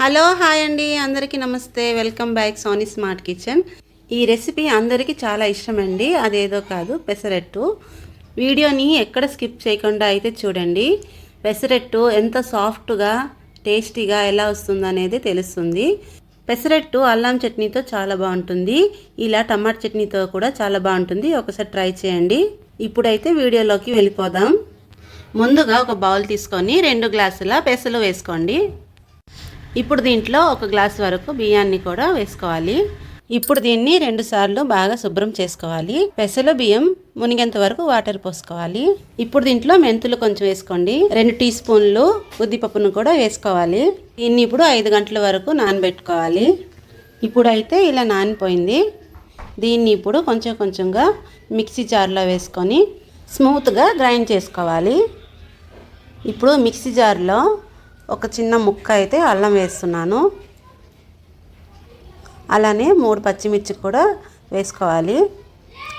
Hello hi అండి. అందరికీ నమస్తే. Welcome back Sony smart kitchen. ఈ రెసిపీ అందరికీ చాలా ఇష్టం అండి అదేదో కాదు పెసరట్టు. వీడియోని ఎక్కడ స్కిప్ చేయకుండా అయితే చూడండి. పెసరట్టు ఎంత సాఫ్ట్గా టేస్టీగా ఎలా వస్తుందనేది తెలుస్తుంది. పెసరట్టు అల్లం చట్నీతో చాలా బాగుంటుంది. ఇలా టమాటా చట్నీతో కూడా చాలా బాగుంటుంది. ఒకసారి ట్రై చేయండి. ఇప్పుడైతే వీడియోలోకి వెళ్ళిపోదాం. ముందుగా ఒక బౌల్ తీసుకొని రెండు గ్లాసుల పెసలు వేసుకోండి. ఇప్పుడు దీంట్లో ఒక గ్లాస్ వరకు బియ్యాన్ని కూడా వేసుకోవాలి. ఇప్పుడు దీన్ని రెండు సార్లు బాగా శుభ్రం చేసుకోవాలి. పెసలు బియ్యం మునిగేంత వరకు వాటర్ పోసుకోవాలి. ఇప్పుడు దీంట్లో మెంతులు కొంచెం వేసుకోండి. రెండు టీ స్పూన్లు ఉద్దిపప్పును కూడా వేసుకోవాలి. దీన్ని ఇప్పుడు ఐదు గంటల వరకు నానబెట్టుకోవాలి. ఇప్పుడు అయితే ఇలా నానిపోయింది. దీన్ని ఇప్పుడు కొంచెం కొంచెంగా మిక్సీ జార్లో వేసుకొని స్మూత్గా గ్రైండ్ చేసుకోవాలి. ఇప్పుడు మిక్సీ జార్లో ఒక చిన్న ముక్క అయితే అల్లం వేస్తున్నాను. అలానే మూడు పచ్చిమిర్చి కూడా వేసుకోవాలి.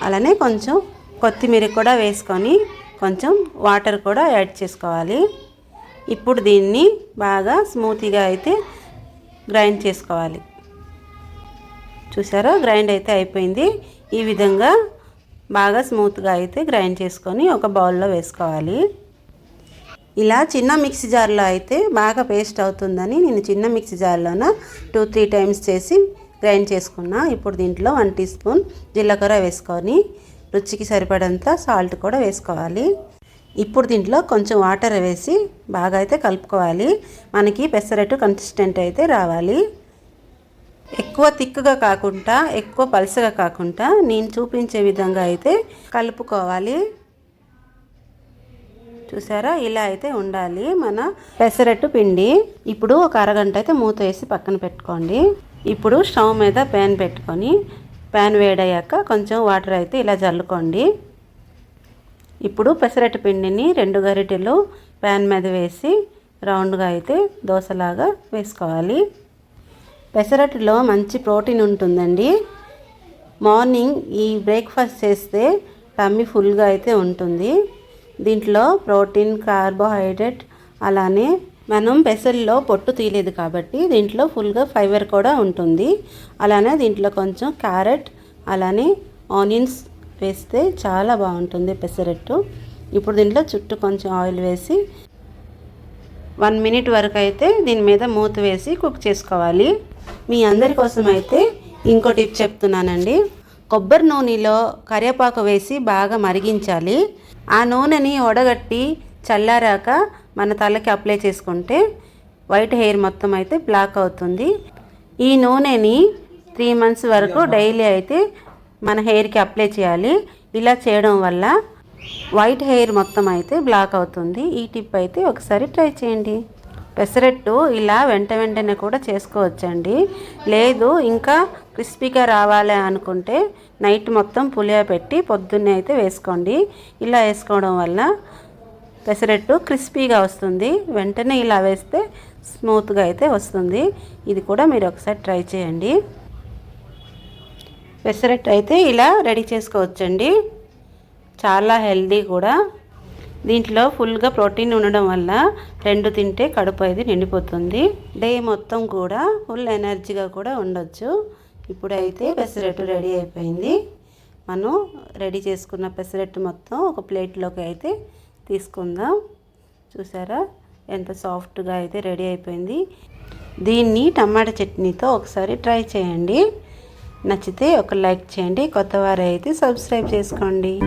అలానే కొంచెం కొత్తిమీర కూడా వేసుకొని కొంచెం వాటర్ కూడా యాడ్ చేసుకోవాలి. ఇప్పుడు దీన్ని బాగా స్మూతీగా అయితే గ్రైండ్ చేసుకోవాలి. చూసారా? గ్రైండ్ అయితే అయిపోయింది. ఈ విధంగా బాగా స్మూత్గా అయితే గ్రైండ్ చేసుకొని ఒక బౌల్లో వేసుకోవాలి. ఇలా చిన్న మిక్సీ జార్లో అయితే బాగా పేస్ట్ అవుతుందని నేను చిన్న మిక్సీ జార్లోన టూ త్రీ టైమ్స్ చేసి గ్రైండ్ చేసుకున్నా. ఇప్పుడు దీంట్లో వన్ టీ స్పూన్ జీలకర్ర వేసుకొని రుచికి సరిపడంత సాల్ట్ కూడా వేసుకోవాలి. ఇప్పుడు దీంట్లో కొంచెం వాటర్ వేసి బాగా అయితే కలుపుకోవాలి. మనకి పెసరట్టు కన్సిస్టెంట్ అయితే రావాలి. ఎక్కువ తిక్కుగా కాకుండా ఎక్కువ పలుసగా కాకుండా నేను చూపించే విధంగా అయితే కలుపుకోవాలి. చూసారా? ఇలా అయితే ఉండాలి మన పెసరట్టు పిండి. ఇప్పుడు ఒక అరగంట అయితే మూత వేసి పక్కన పెట్టుకోండి. ఇప్పుడు స్టవ్ మీద ప్యాన్ పెట్టుకొని ప్యాన్ వేడయ్యాక కొంచెం వాటర్ అయితే ఇలా జల్లుకోండి. ఇప్పుడు పెసరట్టు పిండిని రెండు గరిటెలు ప్యాన్ మీద వేసి రౌండ్గా అయితే దోశలాగా వేసుకోవాలి. పెసరట్టులో మంచి ప్రోటీన్ ఉంటుందండి. మార్నింగ్ ఈ బ్రేక్ఫాస్ట్ చేస్తే టమ్మీ ఫుల్గా అయితే ఉంటుంది. దీంట్లో ప్రోటీన్ కార్బోహైడ్రేట్ అలానే మనం పెసల్లో పొట్టు తీయలేదు కాబట్టి దీంట్లో ఫుల్గా ఫైబర్ కూడా ఉంటుంది. అలానే దీంట్లో కొంచెం క్యారెట్ అలానే ఆనియన్స్ వేస్తే చాలా బాగుంటుంది పెసరట్టు. ఇప్పుడు దీంట్లో చుట్టూ కొంచెం ఆయిల్ వేసి వన్ మినిట్ వరకు అయితే దీని మీద మూత వేసి కుక్ చేసుకోవాలి. మీ అందరి కోసం అయితే ఇంకో టిప్ చెప్తున్నానండి. కొబ్బరి నూనెలో కరివేపాకు వేసి బాగా మరిగించాలి. ఆ నూనెని వడగట్టి చల్లారాక మన తలకి అప్లై చేసుకుంటే వైట్ హెయిర్ మొత్తం అయితే బ్లాక్ అవుతుంది. ఈ నూనెని త్రీ మంత్స్ వరకు డైలీ అయితే మన హెయిర్కి అప్లై చేయాలి. ఇలా చేయడం వల్ల వైట్ హెయిర్ మొత్తం అయితే బ్లాక్ అవుతుంది. ఈ టిప్ అయితే ఒకసారి ట్రై చేయండి. పెసరట్టు ఇలా వెంట వెంటనే కూడా చేసుకోవచ్చండి. లేదు ఇంకా క్రిస్పీగా రావాలి అనుకుంటే నైట్ మొత్తం పులియా పెట్టి పొద్దున్నే అయితే వేసుకోండి. ఇలా వేసుకోవడం వల్ల పెసరట్టు క్రిస్పీగా వస్తుంది. వెంటనే ఇలా వేస్తే స్మూత్గా అయితే వస్తుంది. ఇది కూడా మీరు ఒకసారి ట్రై చేయండి. పెసరట్టు అయితే ఇలా రెడీ చేసుకోవచ్చండి. చాలా హెల్దీ కూడా. దీంట్లో ఫుల్గా ప్రోటీన్ ఉండడం వల్ల రెండు తింటే కడుపు అయితే నిండిపోతుంది. డే మొత్తం కూడా ఫుల్ ఎనర్జీగా కూడా ఉండొచ్చు. ఇప్పుడైతే పెసరట్టు రెడీ అయిపోయింది. మనం రెడీ చేసుకున్న పెసరట్టు మొత్తం ఒక ప్లేట్లోకి అయితే తీసుకుందాం. చూసారా? ఎంత సాఫ్ట్గా అయితే రెడీ అయిపోయింది. దీన్ని టమాటా చట్నీతో ఒకసారి ట్రై చేయండి. నచ్చితే ఒక లైక్ చేయండి. కొత్తవారు అయితే సబ్స్క్రైబ్ చేసుకోండి.